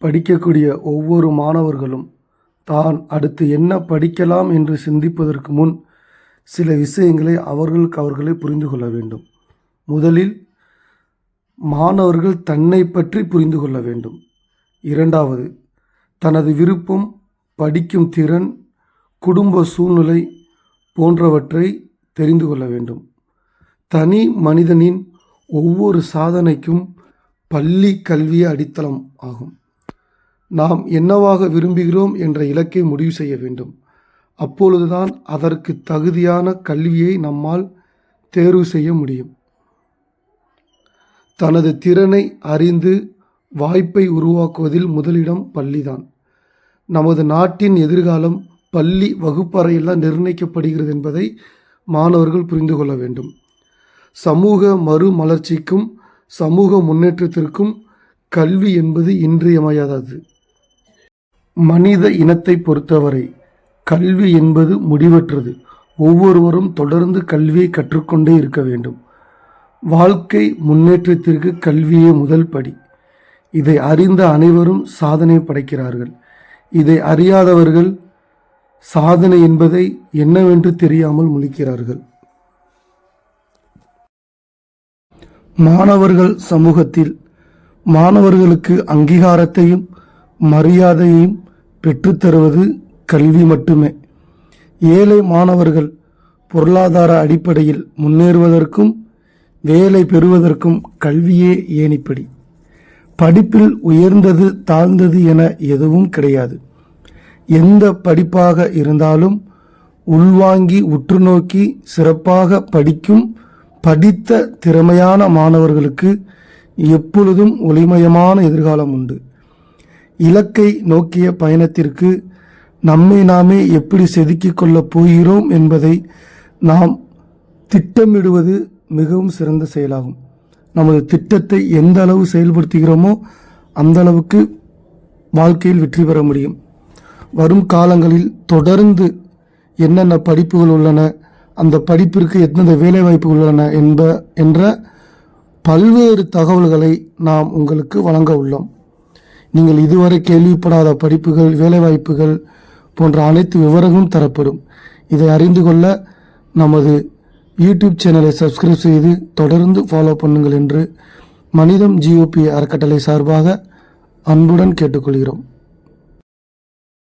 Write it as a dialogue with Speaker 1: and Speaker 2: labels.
Speaker 1: படிக்கக்கூடிய ஒவ்வொரு மாணவர்களும் தான் அடுத்து என்ன படிக்கலாம் என்று சிந்திப்பதற்கு முன் சில விஷயங்களை அவர்களுக்கு அவர்களே புரிந்து கொள்ள வேண்டும். முதலில் மாணவர்கள் தன்னை பற்றி புரிந்து கொள்ள வேண்டும். இரண்டாவது தனது விருப்பம் படிக்கும் திறன் குடும்ப சூழ்நிலை போன்றவற்றை தெரிந்து கொள்ள வேண்டும். தனி மனிதனின் ஒவ்வொரு சாதனைக்கும் பள்ளி கல்வியே அடித்தளம் ஆகும். நாம் என்னவாக விரும்புகிறோம் என்ற இலக்கை முடிவு செய்ய வேண்டும். அப்பொழுதுதான் அதற்கு தகுதியான கல்வியை நம்மால் தேர்வு செய்ய முடியும். தனது திறனை அறிந்து வாய்ப்பை உருவாக்குவதில் முதலிடம் பள்ளிதான். நமது நாட்டின் எதிர்காலம் பள்ளி வகுப்பறையெல்லாம் நிர்ணயிக்கப்படுகிறது என்பதை மாணவர்கள் புரிந்து கொள்ள வேண்டும். சமூக மறுமலர்ச்சிக்கும் சமூக முன்னேற்றத்திற்கும் கல்வி என்பது இன்றியமையாதது. மனித இனத்தை பொறுத்தவரை கல்வி என்பது முடிவற்றது. ஒவ்வொருவரும் தொடர்ந்து கல்வியை கற்றுக்கொண்டே இருக்க வேண்டும். வாழ்க்கை முன்னேற்றத்திற்கு கல்வியே முதல் படி. இதை அறிந்த அனைவரும் சாதனை படைக்கிறார்கள். இதை அறியாதவர்கள் சாதனை என்பதை என்னவென்று தெரியாமல் முழிக்கிறார்கள். மாணவர்கள் சமூகத்தில் மாணவர்களுக்கு அங்கீகாரத்தையும் மரியாதையையும் பெற்றுத்தருவது கல்வி மட்டுமே. ஏழை மாணவர்கள் பொருளாதார அடிப்படையில் முன்னேறுவதற்கும் வேலை பெறுவதற்கும் கல்வியே ஏணிப்படி படிப்பில் உயர்ந்தது தாழ்ந்தது என எதுவும் கிடையாது. எந்த படிப்பாக இருந்தாலும் உள்வாங்கி உற்று நோக்கி சிறப்பாக படிக்கும் படித்த திறமையான மாணவர்களுக்கு எப்பொழுதும் ஒளிமயமான எதிர்காலம் உண்டு. இலக்கை நோக்கிய பயணத்திற்கு நம்மை நாமே எப்படி செதுக்கிக் கொள்ளப் போகிறோம் என்பதை நாம் திட்டமிடுவது மிகவும் சிறந்த செயலாகும். நமது திட்டத்தை எந்த அளவு செயல்படுத்துகிறோமோ அந்த அளவுக்கு வாழ்க்கையில் வெற்றி பெற முடியும். வரும் காலங்களில் தொடர்ந்து என்னென்ன படிப்புகள் உள்ளன அந்த படிப்பிற்கு எந்தெந்த வேலைவாய்ப்புகள் உள்ளன என்ப என்ற பல்வேறு தகவல்களை நாம் உங்களுக்கு வழங்க உள்ளோம். நீங்கள் இதுவரை கேள்விப்படாத படிப்புகள் வேலைவாய்ப்புகள் போன்ற அனைத்து விவரங்களும் தரப்படும். இதை அறிந்து கொள்ள நமது யூடியூப் சேனலை சப்ஸ்கிரைப் செய்து தொடர்ந்து ஃபாலோ பண்ணுங்கள் என்று மனிதம் ஜிஓபி அறக்கட்டளை சார்பாக அன்புடன் கேட்டுக்கொள்கிறோம்.